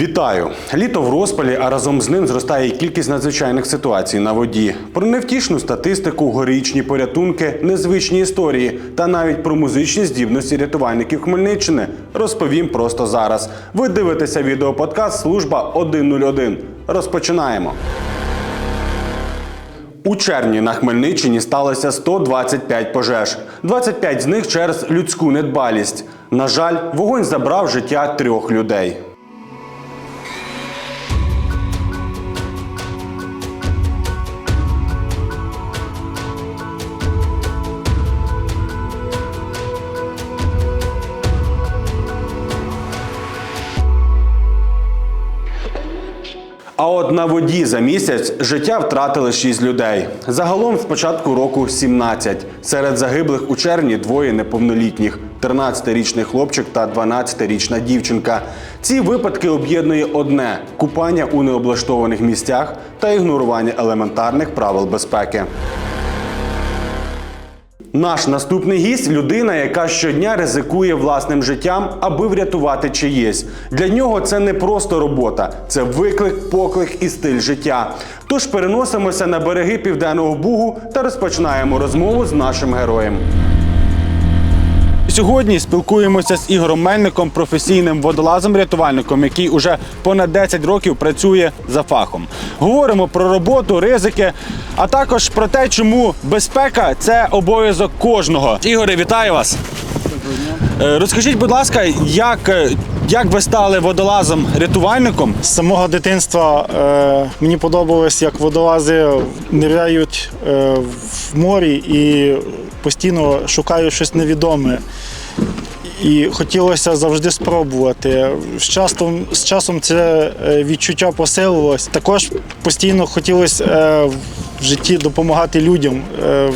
Вітаю! Літо в розпалі, а разом з ним зростає і кількість надзвичайних ситуацій на воді. Про невтішну статистику, горічні порятунки, незвичні історії та навіть про музичні здібності рятувальників Хмельниччини розповім просто зараз. Ви дивитеся відеоподкаст Служба 101. Розпочинаємо. У червні на Хмельниччині сталося 125 пожеж. 25 з них через людську недбалість. На жаль, вогонь забрав життя трьох людей. От на воді за місяць життя втратили 6 людей. Загалом з початку року 17. Серед загиблих у червні двоє неповнолітніх: 13-річний хлопчик та 12-річна дівчинка. Ці випадки об'єднує одне купання у необлаштованих місцях та ігнорування елементарних правил безпеки. Наш наступний гість людина, яка щодня ризикує власним життям, аби врятувати чиєсь. Для нього це не просто робота, це виклик, поклик і стиль життя. Тож переносимося на береги Південного Бугу та розпочинаємо розмову з нашим героєм. Сьогодні спілкуємося з Ігорем Мельником, професійним водолазом-рятувальником, який уже понад 10 років працює за фахом. Говоримо про роботу, ризики, а також про те, чому безпека це обов'язок кожного. Ігоре, вітаю вас! Е, Розкажіть, будь ласка, як, е, як ви стали водолазом-рятувальником? З самого дитинства е, мені подобалось, як водолази ниряють е, в морі і постійно шукають щось невідоме. І хотілося завжди спробувати. З часом, з часом це е, відчуття посилилось. Також постійно хотілося е, в житті допомагати людям, е,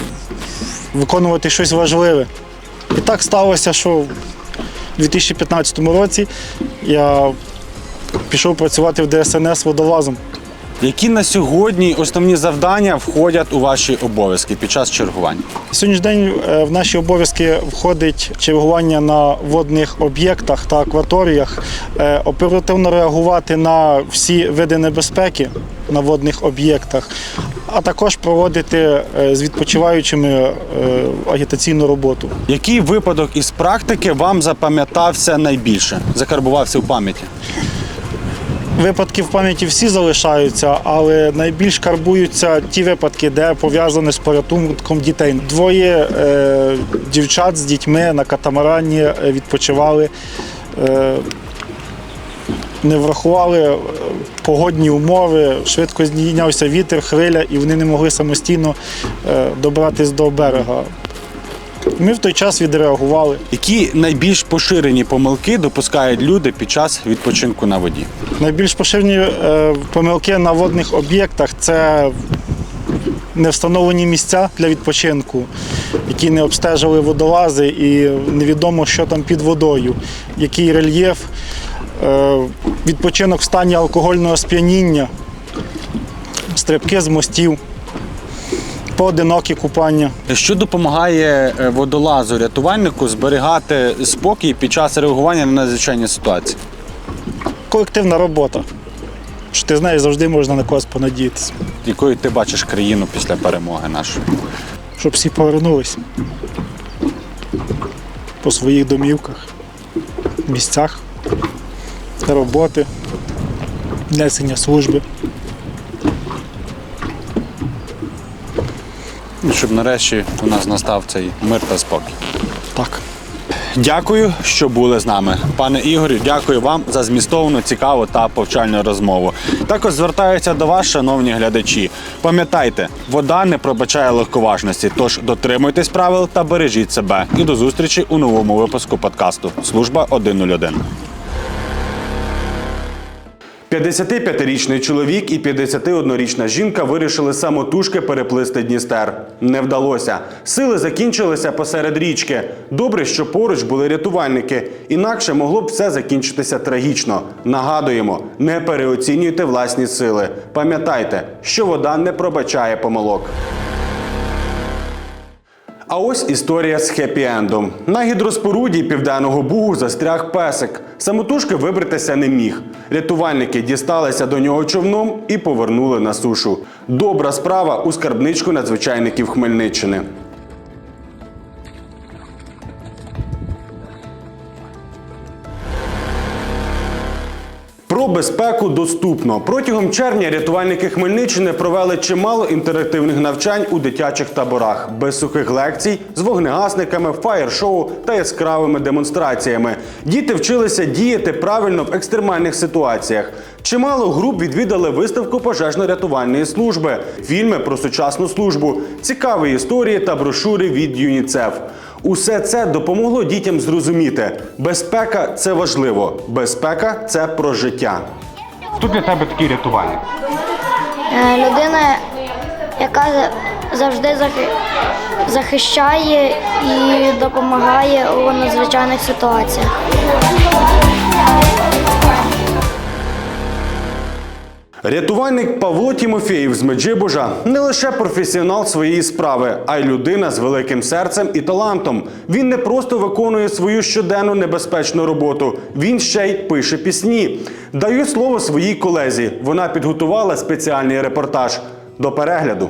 виконувати щось важливе. І так сталося, що в 2015 році я пішов працювати в ДСНС водолазом. Які на сьогодні основні завдання входять у ваші обов'язки під час чергувань? Сьогоднішній день е, в наші обов'язки входить чергування на водних об'єктах та акваторіях, е, оперативно реагувати на всі види небезпеки на водних об'єктах, а також проводити е, з відпочиваючими агітаційну роботу. Який випадок із практики вам запам'ятався найбільше, закарбувався у пам'яті? Випадки в пам'яті всі залишаються, але найбільш карбуються ті випадки, де пов'язані з порятунком дітей. Двоє е, дівчат з дітьми на катамарані е, відпочивали, е, не врахували е, погодні умови, швидко здійнявся вітер, хвиля, і вони не могли самостійно е, добратися до берега. Ми в той час відреагували. Які найбільш поширені помилки допускають люди під час відпочинку на воді? Найбільш поширені е, помилки на водних об'єктах це невстановлені місця для відпочинку, які не обстежили водолази, і невідомо, що там під водою, який рельєф, е, відпочинок в стані алкогольного сп'яніння, стрибки з мостів, поодинокі купання. Що допомагає е, водолазу рятувальнику зберігати спокій під час реагування на надзвичайні ситуації? Колективна робота. Що ти знаєш, завжди можна на когось понадіятися, Якою ти бачиш країну після перемоги нашої? щоб всі повернулись по своїх домівках, місцях роботи, несення служби. Щоб нарешті у нас настав цей мир та спокій. Так. Дякую, що були з нами. Пане Ігорю, дякую вам за змістовну, цікаву та повчальну розмову. Також звертаюся до вас, шановні глядачі. Пам'ятайте, вода не пробачає легковажності, тож дотримуйтесь правил та бережіть себе. І до зустрічі у новому випуску подкасту Служба 101. 55-річний чоловік і 51-річна жінка вирішили самотужки переплисти Дністер. Не вдалося. Сили закінчилися посеред річки. Добре, що поруч були рятувальники. Інакше могло б все закінчитися трагічно. Нагадуємо, не переоцінюйте власні сили. Пам'ятайте, що вода не пробачає помилок. А ось історія з хеппі-ендом. На гідроспоруді південного бугу застряг песик. Самотужки вибратися не міг. Рятувальники дісталися до нього човном і повернули на сушу. Добра справа у скарбничку надзвичайників Хмельниччини. Про безпеку доступно. Протягом червня рятувальники Хмельниччини провели чимало інтерактивних навчань у дитячих таборах, без сухих лекцій, з вогнегасниками, фаєр-шоу та яскравими демонстраціями. Діти вчилися діяти правильно в екстремальних ситуаціях. Чимало груп відвідали виставку пожежно-рятувальної служби, фільми про сучасну службу, цікаві історії та брошури від ЮНІЦЕФ. Усе це допомогло дітям зрозуміти, безпека це важливо, безпека це про життя. Хто для тебе такий рятувальник? Е, людина, яка завжди захи- захищає і допомагає у надзвичайних ситуаціях. Рятувальник Павло Тімофєєв з Меджибужа не лише професіонал своєї справи, а й людина з великим серцем і талантом. Він не просто виконує свою щоденну небезпечну роботу, він ще й пише пісні. Даю слово своїй колезі. Вона підготувала спеціальний репортаж до перегляду.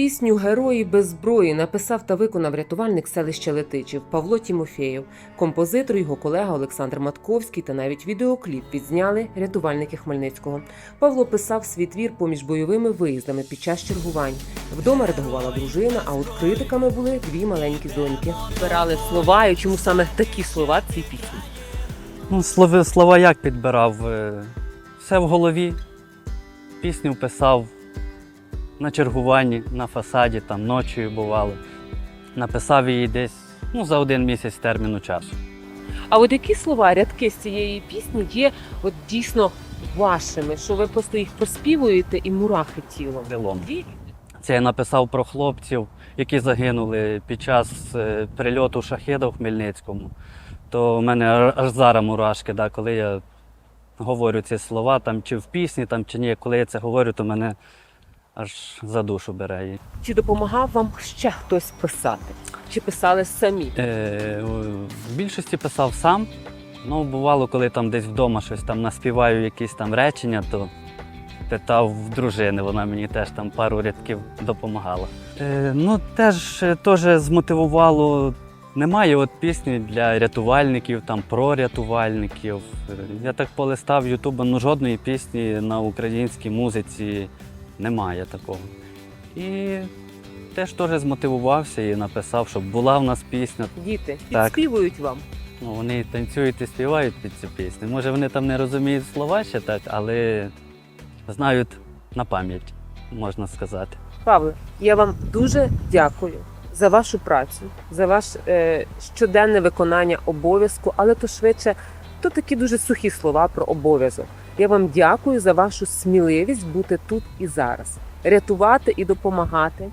Пісню Герої без зброї написав та виконав рятувальник селища Летичів Павло Тімофєєв, композитор, його колега Олександр Матковський та навіть відеокліп відзняли рятувальники Хмельницького. Павло писав свій твір поміж бойовими виїздами під час чергувань. Вдома редагувала дружина, а от критиками були дві маленькі доньки. Збирали слова, і чому саме такі слова в цій пісні? Ну, слова, слова як підбирав? Е, Все в голові. Пісню писав на чергуванні, на фасаді, там ночі бувало. Написав її десь ну, за один місяць терміну часу. А от які слова, рядки з цієї пісні є от дійсно вашими, що ви просто їх проспівуєте і мурахи тілом? Крилом. Дві? Це я написав про хлопців, які загинули під час е, прильоту шахеда в Хмельницькому. То в мене аж зараз мурашки, да, коли я говорю ці слова, там, чи в пісні, там, чи ні, коли я це говорю, то мене аж за душу бере. її. Чи допомагав вам ще хтось писати? Чи писали самі? Е, в більшості писав сам. Ну, бувало, коли там десь вдома щось там наспіваю, якісь там речення, то питав в дружини, вона мені теж там пару рядків допомагала. Е, ну, теж, е, теж змотивувало. Немає от пісні для рятувальників, там про рятувальників. Е, Я так полистав Ютуба, ну жодної пісні на українській музиці немає такого. І теж теж змотивувався і написав, щоб була в нас пісня. Діти Так. підспівують вам. Ну, вони танцюють і співають під цю пісню. Може, вони там не розуміють слова ще так, але знають на пам'ять, можна сказати. Павле, я вам дуже дякую за вашу працю, за ваше е, щоденне виконання обов'язку, але то швидше то такі дуже сухі слова про обов'язок. Я вам дякую за вашу сміливість бути тут і зараз, рятувати і допомагати.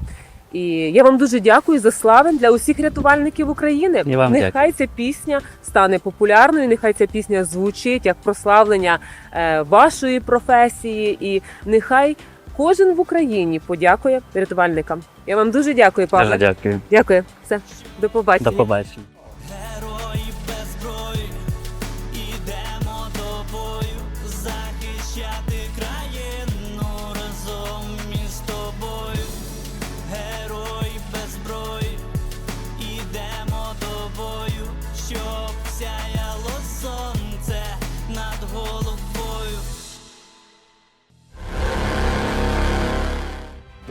І я вам дуже дякую за славен для усіх рятувальників України. І вам нехай ця пісня стане популярною, нехай ця пісня звучить як прославлення е, вашої професії, і нехай кожен в Україні подякує рятувальникам. Я вам дуже дякую. Дуже дякую. Дякую. Все, до побачення. До побачення.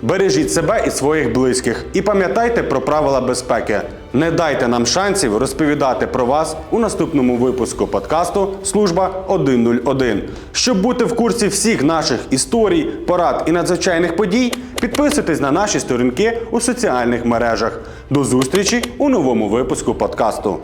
Бережіть себе і своїх близьких. І пам'ятайте про правила безпеки. Не дайте нам шансів розповідати про вас у наступному випуску подкасту Служба 101. Щоб бути в курсі всіх наших історій, порад і надзвичайних подій, підписуйтесь на наші сторінки у соціальних мережах. До зустрічі у новому випуску подкасту.